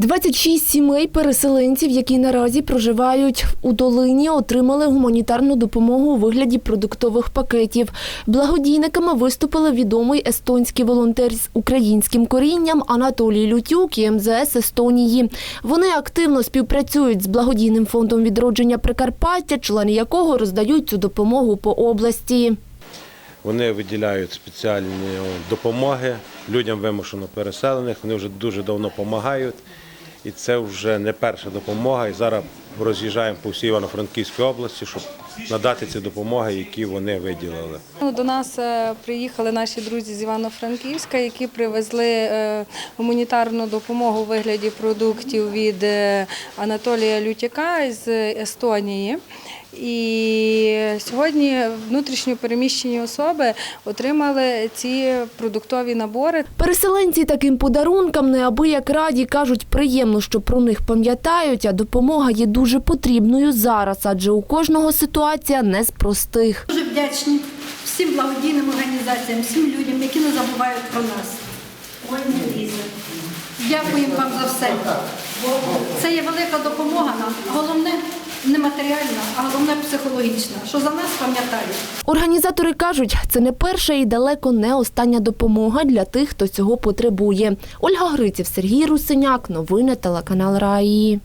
26 сімей переселенців, які наразі проживають у долині, отримали гуманітарну допомогу у вигляді продуктових пакетів. Благодійниками виступили відомий естонський волонтер з українським корінням Анатолій Лютюк і МЗС Естонії. Вони активно співпрацюють з благодійним фондом відродження Прикарпаття, члени якого роздають цю допомогу по області. Вони виділяють спеціальні допомоги людям вимушено переселених. Вони вже дуже давно допомагають. І це вже не перша допомога. І зараз роз'їжджаємо по всій Івано-Франківській області, щоб надати ці допомоги, які вони виділили. До нас е, приїхали наші друзі з Івано-Франківська, які привезли е, гуманітарну допомогу у вигляді продуктів від е, Анатолія Лютяка з Естонії. І сьогодні внутрішньо переміщені особи отримали ці продуктові набори. Переселенці таким подарункам неабияк раді кажуть, приємно, що про них пам'ятають, а допомога є дуже потрібною зараз, адже у кожного ситуація не з простих. Вдячні всім благодійним організаціям, всім людям, які не забувають про нас. Ой, не лізе. Дякуємо вам за все. Це є велика допомога нам. Головне не матеріальна, а головне психологічна, що за нас пам'ятають. Організатори кажуть, це не перша і далеко не остання допомога для тих, хто цього потребує. Ольга Гриців, Сергій Русиняк. Новини телеканал Раї.